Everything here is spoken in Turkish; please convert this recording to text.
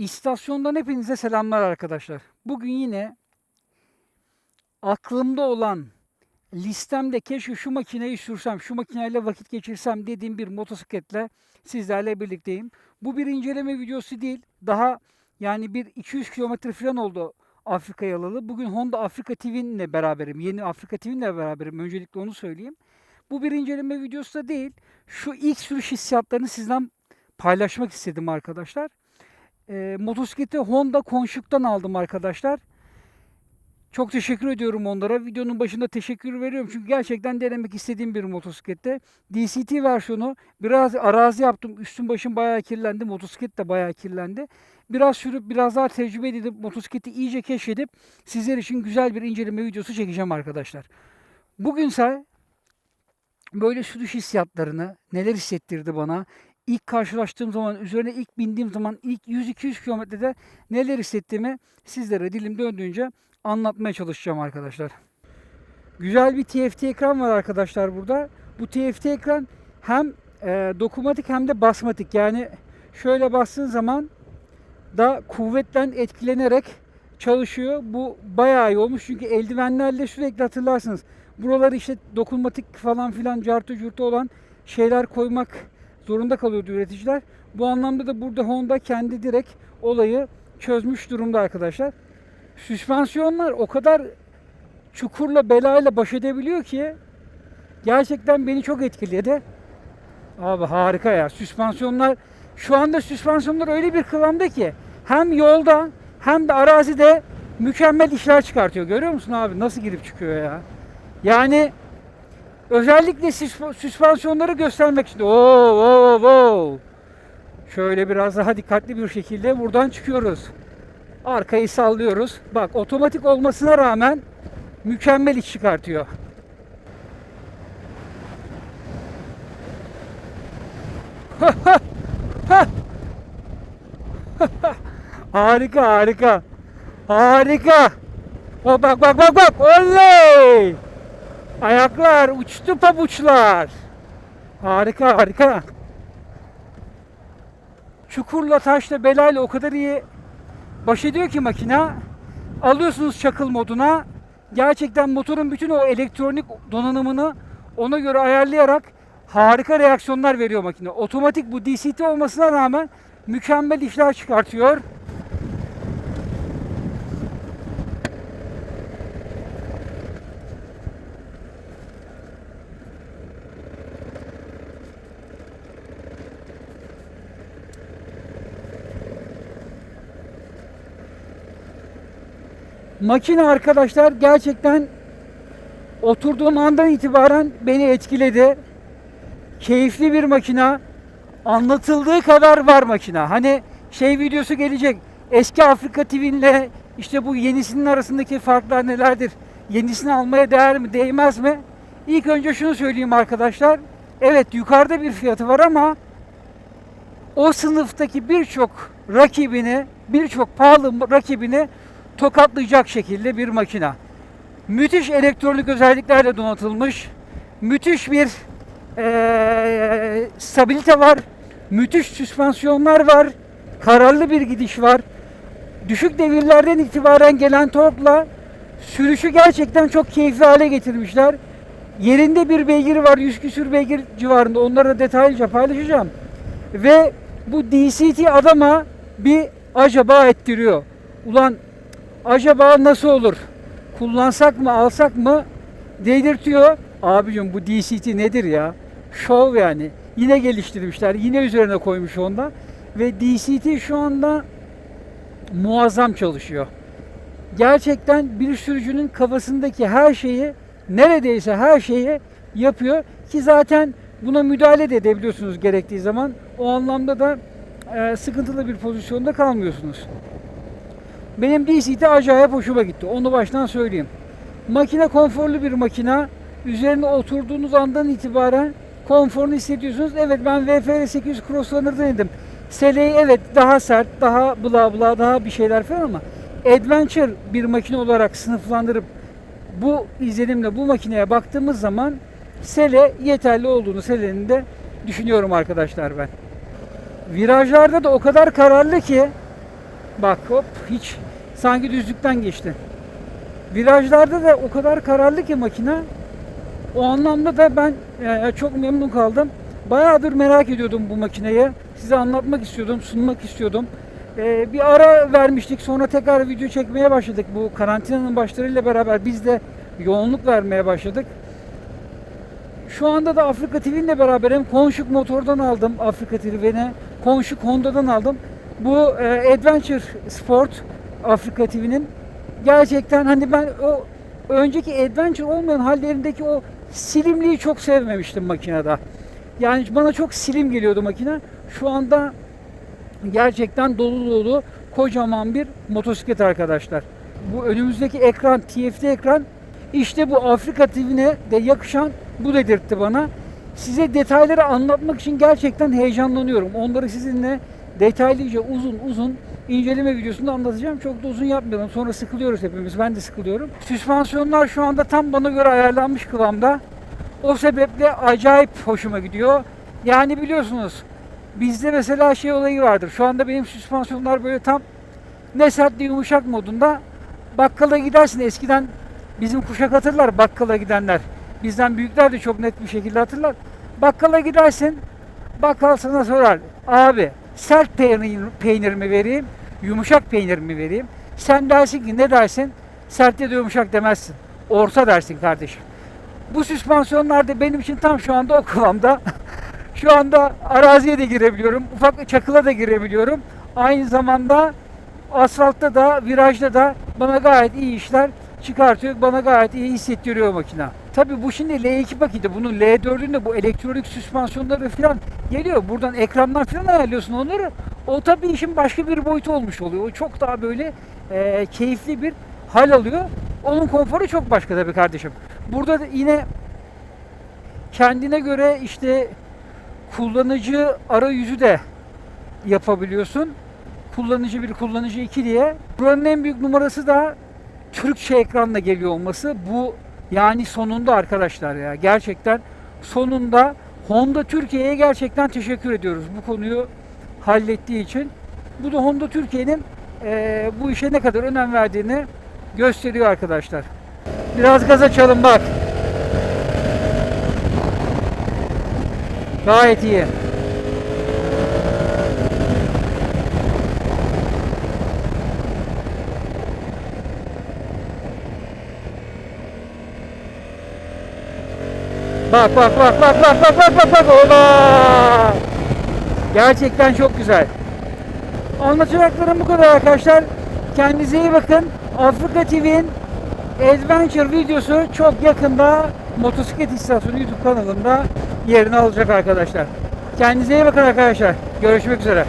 İstasyondan hepinize selamlar arkadaşlar. Bugün yine aklımda olan listemde keşke şu makineyi sürsem, şu makineyle vakit geçirsem dediğim bir motosikletle sizlerle birlikteyim. Bu bir inceleme videosu değil. Daha yani bir 200 kilometre falan oldu Afrika'ya alalı. Bugün Honda Afrika TV'ninle beraberim. Yeni Afrika TV'ninle beraberim. Öncelikle onu söyleyeyim. Bu bir inceleme videosu da değil. Şu ilk sürüş hissiyatlarını sizden paylaşmak istedim arkadaşlar. E, motosikleti Honda Konşuk'tan aldım arkadaşlar. Çok teşekkür ediyorum onlara. Videonun başında teşekkür veriyorum. Çünkü gerçekten denemek istediğim bir motosiklette. DCT versiyonu biraz arazi yaptım. Üstüm başım bayağı kirlendi. Motosiklet de bayağı kirlendi. Biraz sürüp biraz daha tecrübe edip motosikleti iyice keşfedip sizler için güzel bir inceleme videosu çekeceğim arkadaşlar. Bugünse böyle sürüş hissiyatlarını neler hissettirdi bana ilk karşılaştığım zaman, üzerine ilk bindiğim zaman ilk 100-200 kilometrede neler hissettiğimi sizlere dilim döndüğünce anlatmaya çalışacağım arkadaşlar. Güzel bir TFT ekran var arkadaşlar burada. Bu TFT ekran hem e, dokunmatik hem de basmatik. Yani şöyle bastığın zaman da kuvvetten etkilenerek çalışıyor. Bu bayağı iyi olmuş çünkü eldivenlerle sürekli hatırlarsınız. Buraları işte dokunmatik falan filan cartı curtu olan şeyler koymak zorunda kalıyordu üreticiler. Bu anlamda da burada Honda kendi direkt olayı çözmüş durumda arkadaşlar. Süspansiyonlar o kadar çukurla belayla baş edebiliyor ki gerçekten beni çok etkiledi. Abi harika ya. Süspansiyonlar şu anda süspansiyonlar öyle bir kıvamda ki hem yolda hem de arazide mükemmel işler çıkartıyor. Görüyor musun abi nasıl girip çıkıyor ya? Yani özellikle süsp- süspansiyonları göstermek için. Oo, oo, oo. Şöyle biraz daha dikkatli bir şekilde buradan çıkıyoruz. Arkayı sallıyoruz. Bak otomatik olmasına rağmen mükemmel iş çıkartıyor. harika harika. Harika. O bak bak bak bak. Oley! Ayaklar uçtu pabuçlar. Harika harika. Çukurla taşla belayla o kadar iyi baş ediyor ki makina. Alıyorsunuz çakıl moduna. Gerçekten motorun bütün o elektronik donanımını ona göre ayarlayarak harika reaksiyonlar veriyor makine. Otomatik bu DCT olmasına rağmen mükemmel işler çıkartıyor. Makine arkadaşlar gerçekten oturduğum andan itibaren beni etkiledi. Keyifli bir makina. Anlatıldığı kadar var makina. Hani şey videosu gelecek. Eski Afrika TV'nle işte bu yenisinin arasındaki farklar nelerdir? Yenisini almaya değer mi, değmez mi? İlk önce şunu söyleyeyim arkadaşlar. Evet yukarıda bir fiyatı var ama o sınıftaki birçok rakibini, birçok pahalı rakibini tokatlayacak şekilde bir makina. Müthiş elektronik özelliklerle donatılmış. Müthiş bir eee, stabilite var. Müthiş süspansiyonlar var. Kararlı bir gidiş var. Düşük devirlerden itibaren gelen torkla sürüşü gerçekten çok keyifli hale getirmişler. Yerinde bir beygiri var. 100 küsür beygir civarında. Onları da detaylıca paylaşacağım. Ve bu DCT adama bir acaba ettiriyor. Ulan acaba nasıl olur? Kullansak mı alsak mı dedirtiyor. Abicim bu DCT nedir ya? Şov yani. Yine geliştirmişler. Yine üzerine koymuş onda. Ve DCT şu anda muazzam çalışıyor. Gerçekten bir sürücünün kafasındaki her şeyi neredeyse her şeyi yapıyor ki zaten buna müdahale de edebiliyorsunuz gerektiği zaman. O anlamda da e, sıkıntılı bir pozisyonda kalmıyorsunuz. Benim DC'de acayip hoşuma gitti. Onu baştan söyleyeyim. Makine konforlu bir makina. Üzerine oturduğunuz andan itibaren konforunu hissediyorsunuz. Evet ben VFR 800 Crosslaner'da denedim. Seleyi evet daha sert, daha bla bla, daha bir şeyler falan ama adventure bir makine olarak sınıflandırıp bu izlenimle bu makineye baktığımız zaman Sele yeterli olduğunu Sele'nin de düşünüyorum arkadaşlar ben. Virajlarda da o kadar kararlı ki Bak hop hiç sanki düzlükten geçti. Virajlarda da o kadar kararlı ki makine. O anlamda da ben e, çok memnun kaldım. Bayağıdır merak ediyordum bu makineyi. Size anlatmak istiyordum, sunmak istiyordum. E, bir ara vermiştik. Sonra tekrar video çekmeye başladık. Bu karantinanın başlarıyla beraber biz de yoğunluk vermeye başladık. Şu anda da Afrika TV ile beraberim. Konşuk Motor'dan aldım Afrika TV'ni. Konşuk Honda'dan aldım. Bu e, Adventure Sport Afrika TV'nin gerçekten hani ben o önceki Adventure olmayan hallerindeki o silimliği çok sevmemiştim makinede. Yani bana çok silim geliyordu makine. Şu anda gerçekten dolu dolu kocaman bir motosiklet arkadaşlar. Bu önümüzdeki ekran, TFT ekran işte bu Afrika TV'ne de yakışan bu dedirtti bana. Size detayları anlatmak için gerçekten heyecanlanıyorum. Onları sizinle detaylıca uzun uzun inceleme videosunda anlatacağım. Çok da uzun yapmayalım. Sonra sıkılıyoruz hepimiz. Ben de sıkılıyorum. Süspansiyonlar şu anda tam bana göre ayarlanmış kıvamda. O sebeple acayip hoşuma gidiyor. Yani biliyorsunuz bizde mesela şey olayı vardır. Şu anda benim süspansiyonlar böyle tam ne sert ne yumuşak modunda. Bakkala gidersin eskiden bizim kuşak hatırlar bakkala gidenler. Bizden büyükler de çok net bir şekilde hatırlar. Bakkala gidersin bakkal sana sorar. Abi sert peynir, peynir mi vereyim yumuşak peynir mi vereyim? Sen dersin ki ne dersin? Sert ya da yumuşak demezsin. Orta dersin kardeşim. Bu süspansiyonlar da benim için tam şu anda o kıvamda. şu anda araziye de girebiliyorum. Ufak çakıla da girebiliyorum. Aynı zamanda asfaltta da virajda da bana gayet iyi işler çıkartıyor. Bana gayet iyi hissettiriyor makine. Tabi bu şimdi L2 paketi. Bunun L4'ünde bu elektronik süspansiyonları falan geliyor. Buradan ekrandan falan ayarlıyorsun onları. O tabi işin başka bir boyutu olmuş oluyor. O çok daha böyle e, keyifli bir hal alıyor. Onun konforu çok başka tabi kardeşim. Burada da yine kendine göre işte kullanıcı arayüzü de yapabiliyorsun. Kullanıcı 1, kullanıcı 2 diye. Buranın en büyük numarası da Türkçe ekranla geliyor olması. Bu yani sonunda arkadaşlar ya gerçekten sonunda Honda Türkiye'ye gerçekten teşekkür ediyoruz bu konuyu hallettiği için. Bu da Honda Türkiye'nin eee, bu işe ne kadar önem verdiğini gösteriyor arkadaşlar. Biraz gaz açalım bak. Gayet iyi. Bak bak bak bak bak bak bak bak bak ola. Gerçekten çok güzel. Anlatacaklarım bu kadar arkadaşlar. Kendinize iyi bakın. Afrika TV'nin Adventure videosu çok yakında Motosiklet İstasyonu YouTube kanalında yerini alacak arkadaşlar. Kendinize iyi bakın arkadaşlar. Görüşmek üzere.